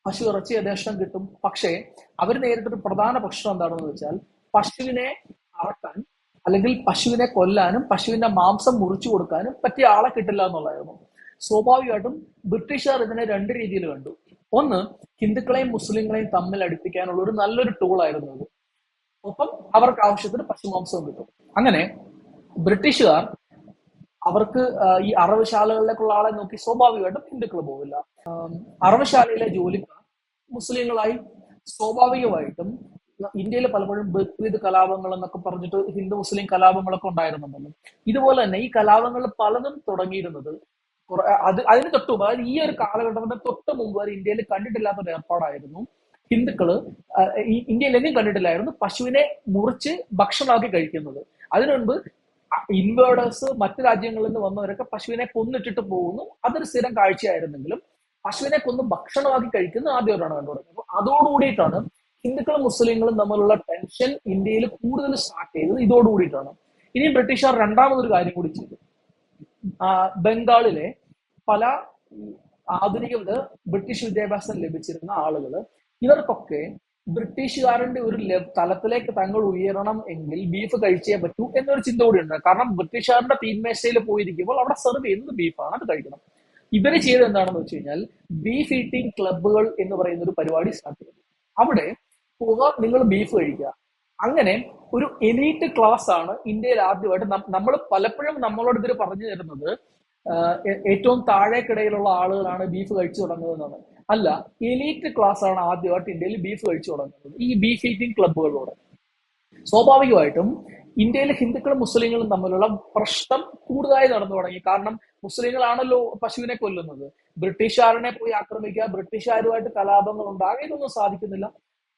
Speaker 1: പശു ഇറച്ചി യഥേഷ്ടം കിട്ടും. പക്ഷേ അവർ നേരിട്ടൊരു പ്രധാന പ്രശ്നം എന്താണെന്ന് വെച്ചാൽ പശുവിനെ അറക്കാൻ അല്ലെങ്കിൽ പശുവിനെ കൊല്ലാനും പശുവിന്റെ മാംസം മുറിച്ചു കൊടുക്കാനും പറ്റിയ ആളെ കിട്ടില്ല എന്നുള്ളതായിരുന്നു. സ്വാഭാവികമായിട്ടും ബ്രിട്ടീഷുകാർ ഇതിനെ രണ്ട് രീതിയിൽ കണ്ടു. ഒന്ന് ഹിന്ദുക്കളെയും മുസ്ലിങ്ങളെയും തമ്മിൽ അടുപ്പിക്കാനുള്ള ഒരു നല്ലൊരു ടൂൾ ആയിരുന്നു ഇത് ഒപ്പം അവർക്ക് ആവശ്യത്തിന് പശുമാംസവും കിട്ടും. അങ്ങനെ ബ്രിട്ടീഷുകാർ അവർക്ക് ഈ അറവുശാലകളിലേക്കുള്ള ആളെ നോക്കി സ്വാഭാവികമായിട്ടും ഹിന്ദുക്കൾ പോവില്ല. അറവശാലയിലെ ജോലിക്കാർ മുസ്ലിങ്ങളായി സ്വാഭാവികമായിട്ടും ഇന്ത്യയിൽ പലപ്പോഴും ബക്രീദ് കലാപങ്ങൾ എന്നൊക്കെ പറഞ്ഞിട്ട് ഹിന്ദു മുസ്ലിം കലാപങ്ങളൊക്കെ ഉണ്ടായിരുന്നുണ്ടല്ലോ. ഇതുപോലെ തന്നെ ഈ കലാപങ്ങൾ പലതും തുടങ്ങിയിരുന്നത് അത് അതിന് തൊട്ട് അതായത് ഈ ഒരു കാലഘട്ടത്തിന്റെ തൊട്ട് മുമ്പ് വരെ ഇന്ത്യയിൽ കണ്ടിട്ടില്ലാത്ത ഒരു ഏർപ്പാടായിരുന്നു. ഹിന്ദുക്കൾ ഇന്ത്യയിലെങ്കിലും കണ്ടിട്ടില്ലായിരുന്നു പശുവിനെ മുറിച്ച് ഭക്ഷണമാക്കി കഴിക്കുന്നത്. അതിനു മുൻപ് ഇൻവേർഡേഴ്സ് മറ്റു രാജ്യങ്ങളിൽ നിന്ന് വന്നവരൊക്കെ പശുവിനെ കൊന്നിട്ടിട്ട് പോകുന്നു. അതൊരു സ്ഥിരം കാഴ്ചയായിരുന്നെങ്കിലും പശുവിനെ കൊന്ന് ഭക്ഷണമാക്കി കഴിക്കുന്നത് ആദ്യമായിട്ടാണ് കണ്ടു തുടങ്ങിയത് അപ്പൊ അതോടുകൂടിയിട്ടാണ് ഹിന്ദുക്കളും മുസ്ലിങ്ങളും തമ്മിലുള്ള ടെൻഷൻ ഇന്ത്യയിൽ കൂടുതൽ സ്റ്റാർട്ട് ചെയ്തത് ഇതോടുകൂടിയിട്ടാണ്. ഇനി ബ്രിട്ടീഷുകാർ രണ്ടാമതൊരു കാര്യം കൂടി ചെയ്തു. ബംഗാളിലെ പല ആധുനിക ബ്രിട്ടീഷ് വിദ്യാഭ്യാസം ലഭിച്ചിരുന്ന ആളുകൾ ഇവർക്കൊക്കെ ബ്രിട്ടീഷുകാരന്റെ ഒരു തലത്തിലേക്ക് തങ്ങൾ ഉയരണം എങ്കിൽ ബീഫ് കഴിച്ചേ പറ്റൂ എന്നൊരു ചിന്ത കൂടി ഉണ്ട്. കാരണം ബ്രിട്ടീഷുകാരുടെ തീന്മേശയിൽ പോയിരിക്കുമ്പോൾ അവിടെ സെർവ് ചെയ്യുന്നത് ബീഫാണ് അത് കഴിക്കണം. ഇവർ ചെയ്തത് എന്താണെന്ന് വെച്ച് കഴിഞ്ഞാൽ ബീഫ് ഈറ്റിംഗ് ക്ലബ്ബുകൾ എന്ന് പറയുന്ന ഒരു പരിപാടി സ്റ്റാർട്ട് ചെയ്തു. അവിടെ പോകാൻ നിങ്ങൾ ബീഫ് കഴിക്കുക. അങ്ങനെ ഒരു എലീറ്റ് ക്ലാസ് ആണ് ഇന്ത്യയിൽ ആദ്യമായിട്ട് നമ്മൾ പലപ്പോഴും നമ്മളോട് ഇതിൽ പറഞ്ഞു തരുന്നത് ഏറ്റവും താഴേക്കിടയിലുള്ള ആളുകളാണ് ബീഫ് കഴിച്ചു തുടങ്ങുന്നതെന്നാണ്. അല്ല എലീറ്റ് ക്ലാസ് ആണ് ആദ്യമായിട്ട് ഇന്ത്യയിൽ ബീഫ് കഴിച്ചു തുടങ്ങുന്നത്. ഈ ബീഫ് ഈറ്റിംഗ് ക്ലബ്ബുകളിലൂടെ സ്വാഭാവികമായിട്ടും ഇന്ത്യയിലെ ഹിന്ദുക്കളും മുസ്ലിങ്ങളും തമ്മിലുള്ള പ്രശ്നം കൂടുതലായി നടന്നു തുടങ്ങി. കാരണം മുസ്ലിങ്ങളാണല്ലോ പശുവിനെ കൊല്ലുന്നത്. ബ്രിട്ടീഷുകാരനെ പോയി ആക്രമിക്കുക ബ്രിട്ടീഷുകാരുമായിട്ട് കലാപങ്ങൾ ഉണ്ടാകുക ഇതൊന്നും സാധിക്കുന്നില്ല.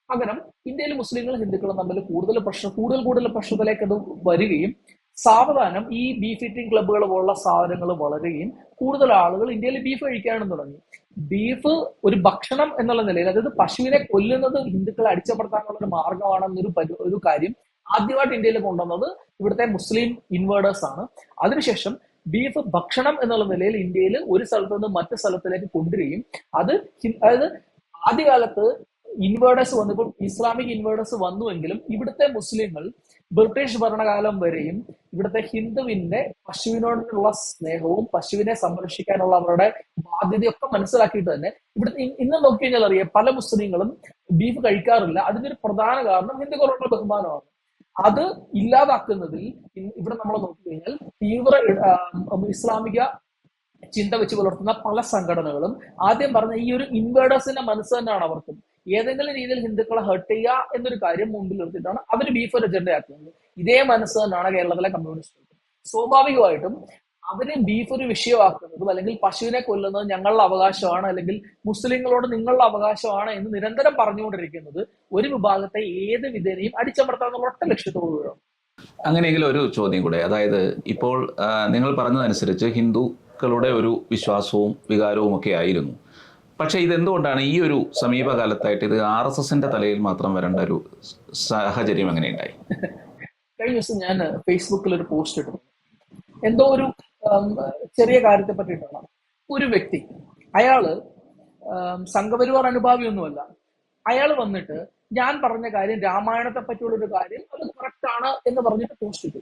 Speaker 1: പകരം ഇന്ത്യയിലെ മുസ്ലിങ്ങളും ഹിന്ദുക്കളും തമ്മിൽ കൂടുതൽ പ്രശ്നം കൂടുതൽ കൂടുതൽ പ്രശ്നത്തിലേക്ക് അത് വരികയും സാവധാനം ഈ ബീഫ് ഈറ്റിംഗ് ക്ലബ്ബുകൾ പോലുള്ള സാധനങ്ങൾ വളരുകയും കൂടുതൽ ആളുകൾ ഇന്ത്യയിൽ ബീഫ് കഴിക്കാനും തുടങ്ങി. ബീഫ് ഒരു ഭക്ഷണം എന്നുള്ള നിലയിൽ അതായത് പശുവിനെ കൊല്ലുന്നത് ഹിന്ദുക്കളെ അടിച്ചപ്പെടുത്താനുള്ള ഒരു മാർഗമാണെന്നൊരു ഒരു കാര്യം ആദ്യമായിട്ട് ഇന്ത്യയിൽ കൊണ്ടുവന്നത് ഇവിടുത്തെ മുസ്ലിം ഇൻവേർട്ടേഴ്സ് ആണ്. അതിനുശേഷം ബീഫ് ഭക്ഷണം എന്നുള്ള നിലയിൽ ഇന്ത്യയിൽ ഒരു സ്ഥലത്ത് നിന്ന് മറ്റു സ്ഥലത്തിലേക്ക് കൊണ്ടുവരികയും അത് അതായത് ആദ്യകാലത്ത് ഇൻവേർഡേഴ്സ് വന്നപ്പോൾ ഇസ്ലാമിക് ഇൻവേർഡേഴ്സ് വന്നുവെങ്കിലും ഇവിടുത്തെ മുസ്ലിങ്ങൾ ബ്രിട്ടീഷ് ഭരണകാലം വരെയും ഇവിടുത്തെ ഹിന്ദുവിന്റെ പശുവിനോടുള്ള സ്നേഹവും പശുവിനെ സംരക്ഷിക്കാനുള്ള അവരുടെ ബാധ്യതയൊക്കെ മനസ്സിലാക്കിയിട്ട് തന്നെ ഇവിടുത്തെ ഇന്ന് നോക്കി കഴിഞ്ഞാൽ അറിയാം പല മുസ്ലിങ്ങളും ബീഫ് കഴിക്കാറില്ല. അതിന്റെ ഒരു പ്രധാന കാരണം ഹിന്ദുക്കളോടുള്ള ബഹുമാനമാണ്. അത് ഇല്ലാതാക്കുന്നതിൽ ഇവിടെ നമ്മൾ നോക്കിക്കഴിഞ്ഞാൽ തീവ്ര ഇസ്ലാമിക ചിന്ത വെച്ച് പുലർത്തുന്ന പല സംഘടനകളും ആദ്യം പറഞ്ഞ ഈ ഒരു ഇൻവേർഡേഴ്സിന്റെ മനസ്സ് തന്നെയാണ് അവർക്കും. ഏതെങ്കിലും രീതിയിൽ ഹിന്ദുക്കളെ ഹേർട്ട് ചെയ്യുക എന്നൊരു കാര്യം മുമ്പിൽ നിർത്തിയിട്ടാണ് അവർ ബീഫ് ഒരു അജണ്ടയാക്കുന്നത് ഇതേ മനസ്സ് തന്നെയാണ് കേരളത്തിലെ കമ്മ്യൂണിസ്റ്റ് സ്വാഭാവികമായിട്ടും അവർ ബീഫ് ഒരു വിഷയമാക്കുന്നതും അല്ലെങ്കിൽ പശുവിനെ കൊല്ലുന്നത് ഞങ്ങളുടെ അവകാശമാണ് അല്ലെങ്കിൽ മുസ്ലിങ്ങളോട് നിങ്ങളുടെ അവകാശമാണ് എന്ന് നിരന്തരം പറഞ്ഞുകൊണ്ടിരിക്കുന്നത് ഒരു വിഭാഗത്തെ ഏത് വിധേനയും അടിച്ചമർത്താന്നുള്ള ഒറ്റ ലക്ഷ്യത്തോടുകൂടിയാണ്
Speaker 2: അങ്ങനെയെങ്കിലും ഒരു ചോദ്യം കൂടെ. അതായത് ഇപ്പോൾ നിങ്ങൾ പറഞ്ഞതനുസരിച്ച് ഹിന്ദുക്കളുടെ ഒരു വിശ്വാസവും വികാരവും ഒക്കെ ആയിരുന്നു. പക്ഷേ ഇതെന്തുകൊണ്ടാണ് ഈ ഒരു സമീപകാലത്തായിട്ട് ഇത് ആർ എസ് എസിന്റെ തലയിൽ മാത്രം വരേണ്ട ഒരു സാഹചര്യം എങ്ങനെ ഉണ്ടായി
Speaker 1: കഴിഞ്ഞ ദിവസം ഞാൻ ഫേസ്ബുക്കിൽ ഒരു പോസ്റ്റ് ഇട്ടു. എന്തോ ഒരു ചെറിയ കാര്യത്തെ പറ്റിയിട്ടാണ് ഒരു വ്യക്തി അയാൾ സംഘപരിവാർ അനുഭാവിയൊന്നുമല്ല. അയാൾ വന്നിട്ട് ഞാൻ പറഞ്ഞ കാര്യം രാമായണത്തെ പറ്റിയുള്ള ഒരു കാര്യം അത് കറക്റ്റ് ആണ് എന്ന് പറഞ്ഞിട്ട് പോസ്റ്റ് ഇട്ടു.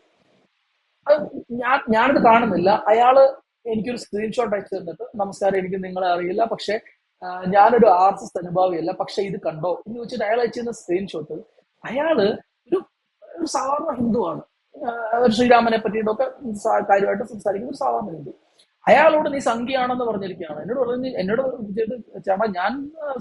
Speaker 1: അത് ഞാൻ ഞാനത് കാണുന്നില്ല. അയാൾ എനിക്കൊരു സ്ക്രീൻഷോട്ട് അയച്ചു തന്നിട്ട് നമസ്കാരം എനിക്ക് നിങ്ങളെ അറിയില്ല. പക്ഷെ ഞാനൊരു ആർ എസ് എസ് അനുഭാവിയല്ല പക്ഷെ ഇത് കണ്ടോ? എന്ന് ചോദിച്ചിട്ട് അയാൾ അയച്ചിരുന്ന സ്ക്രീൻഷോട്ട് അയാൾ ഒരു ഒരു സാധാരണ ഹിന്ദുവാണ്. ശ്രീരാമനെ പറ്റിയിട്ടൊക്കെ കാര്യമായിട്ട് സംസാരിക്കുന്ന ഒരു സാധാരണ ഹിന്ദു. അയാളോട് നീ സംഖ്യയാണെന്ന് പറഞ്ഞിരിക്കുകയാണ്. എന്നോട് പറഞ്ഞു എന്നോട് ചേട്ടാ ഞാൻ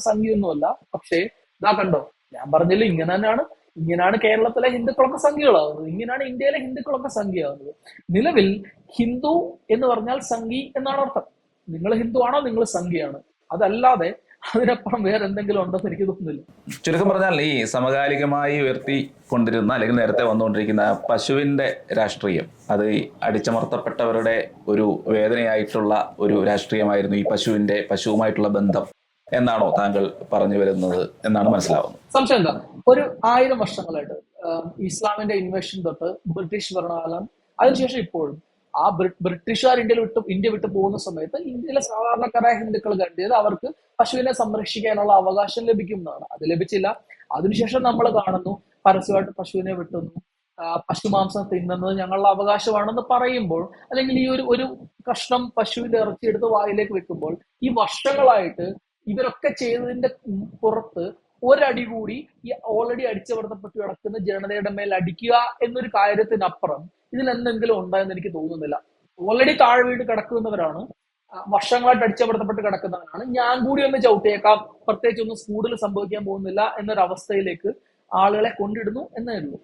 Speaker 1: സംഖ്യയൊന്നുമല്ല. പക്ഷേ ഇതാ കണ്ടോ? ഞാൻ പറഞ്ഞില്ല ഇങ്ങനെ തന്നെയാണ്. ഇങ്ങനെയാണ് കേരളത്തിലെ ഹിന്ദുക്കളൊക്കെ സംഖ്യകളാവുന്നത്. ഇങ്ങനെയാണ് ഇന്ത്യയിലെ ഹിന്ദുക്കളൊക്കെ സംഖ്യയാവുന്നത്. നിലവിൽ ഹിന്ദു എന്ന് പറഞ്ഞാൽ സംഖി എന്നാണ് അർത്ഥം. നിങ്ങൾ ഹിന്ദു ആണോ നിങ്ങൾ സംഖ്യയാണ് അതല്ലാതെ അതിനപ്പുറം വേറെ എന്തെങ്കിലും ഉണ്ടെന്ന് എനിക്ക് തോന്നുന്നില്ല.
Speaker 2: ചുരുക്കം പറഞ്ഞാൽ ഈ സമകാലികമായി ഉയർത്തി കൊണ്ടിരുന്ന അല്ലെങ്കിൽ നേരത്തെ വന്നുകൊണ്ടിരിക്കുന്ന പശുവിന്റെ രാഷ്ട്രീയം അത് അടിച്ചമർത്തപ്പെട്ടവരുടെ ഒരു വേദനയായിട്ടുള്ള ഒരു രാഷ്ട്രീയമായിരുന്നു ഈ പശുവിന്റെ പശുവുമായിട്ടുള്ള ബന്ധം എന്നാണോ താങ്കൾ പറഞ്ഞു വരുന്നത് എന്നാണ് മനസ്സിലാവുന്നത്.
Speaker 1: സംശയം എന്താ? ഒരു ആയിരം വർഷങ്ങളായിട്ട് ഇസ്ലാമിന്റെ ഇൻവേഷൻ തൊട്ട് ബ്രിട്ടീഷ് ഭരണകാലം അതിനുശേഷം ഇപ്പോഴും ആ ബ്രി- ബ്രിട്ടീഷുകാർ ഇന്ത്യയിൽ വിട്ട് ഇന്ത്യ വിട്ടു പോകുന്ന സമയത്ത് ഇന്ത്യയിലെ സാധാരണക്കാരായ ഹിന്ദുക്കൾ കണ്ടത് അവർക്ക് പശുവിനെ സംരക്ഷിക്കാനുള്ള അവകാശം ലഭിക്കുന്നതാണ് അത് ലഭിച്ചില്ല. അതിനുശേഷം നമ്മൾ കാണുന്നു പരസ്യമായിട്ട് പശുവിനെ വെട്ടുന്നു പശുമാംസം തിന്നുന്നത് ഞങ്ങളുടെ അവകാശമാണെന്ന് പറയുമ്പോൾ അല്ലെങ്കിൽ ഈ ഒരു ഒരു കഷ്ണം പശുവിന്റെ ഇറച്ചി എടുത്ത് വായിലേക്ക് വെക്കുമ്പോൾ ഈ വർഷങ്ങളായിട്ട് ഇവരൊക്കെ ചെയ്തതിന്റെ പുറത്ത് ഒരടി കൂടി ഈ ഓൾറെഡി അടിച്ചമർത്തപ്പെട്ട് കിടക്കുന്ന ജനതയുടെ മേൽ അടിക്കുക എന്നൊരു കാര്യത്തിനപ്പുറം ഇതിൽ എന്തെങ്കിലും ഉണ്ടായെന്ന് എനിക്ക് തോന്നുന്നില്ല. ഓൾറെഡി താഴെ വീട് കിടക്കുന്നവരാണ്. വർഷങ്ങളായിട്ട് അടിച്ചമർത്തപ്പെട്ട് കിടക്കുന്നവരാണ്. ഞാൻ കൂടി ഒന്ന് ചവിട്ടിയേക്കാം. പ്രത്യേകിച്ച് ഒന്നും സ്കൂളിൽ സംഭവിക്കാൻ പോകുന്നില്ല എന്നൊരവസ്ഥയിലേക്ക് ആളുകളെ കൊണ്ടിടുന്നു എന്നേ ഉള്ളൂ.